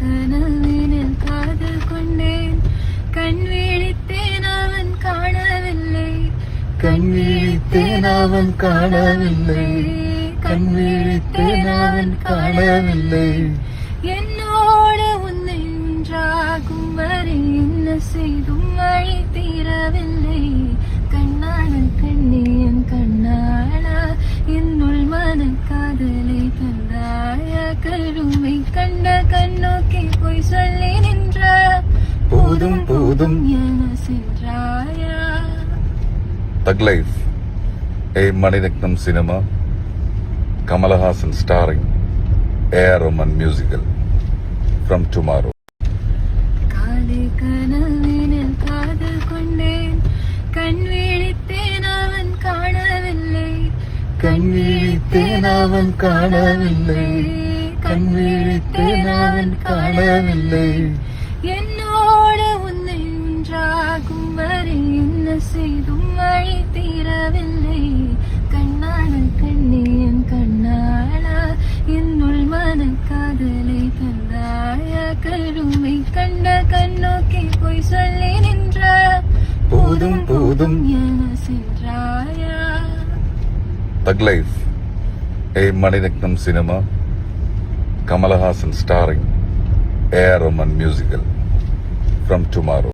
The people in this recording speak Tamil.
கனவினில் காதல் கொண்டேன். கண் விழித்தேன் அவன் காணவில்லை. கண் விழித்தேன் அவன் காணவில்லை. கண் விழித்தேன் அவன் காணவில்லை. என்னோடு உன்னை நின்றாகும் வரை என்ன செய்தும் வழி தீரவில்லை. போதும் போதும். என thug life a Mani Ratnam cinema Kamal Haasan starring A R Rahman musical from tomorrow. காலை கனவினில் காதல் கொண்டேன். கண் விழித்தேன் அவன் காணவில்லை. கண் விழித்தேன் அவன் காணவில்லை. கண் விழித்தேன் அவன் காணவில்லை. என்னோடு செய்தும் வழி தீரவில்லை கண்ணான கண்ணியன் கண்ணாளா என்னுள் மன காதலை தந்தாய? கருமை கண்ட கண்ணோக்கி போய் சொல்லி நின்ற? போதும் போதும். என சென்றாயா? Thug life a Mani Ratnam cinema Kamal Haasan starring A R Rahman musical from tomorrow.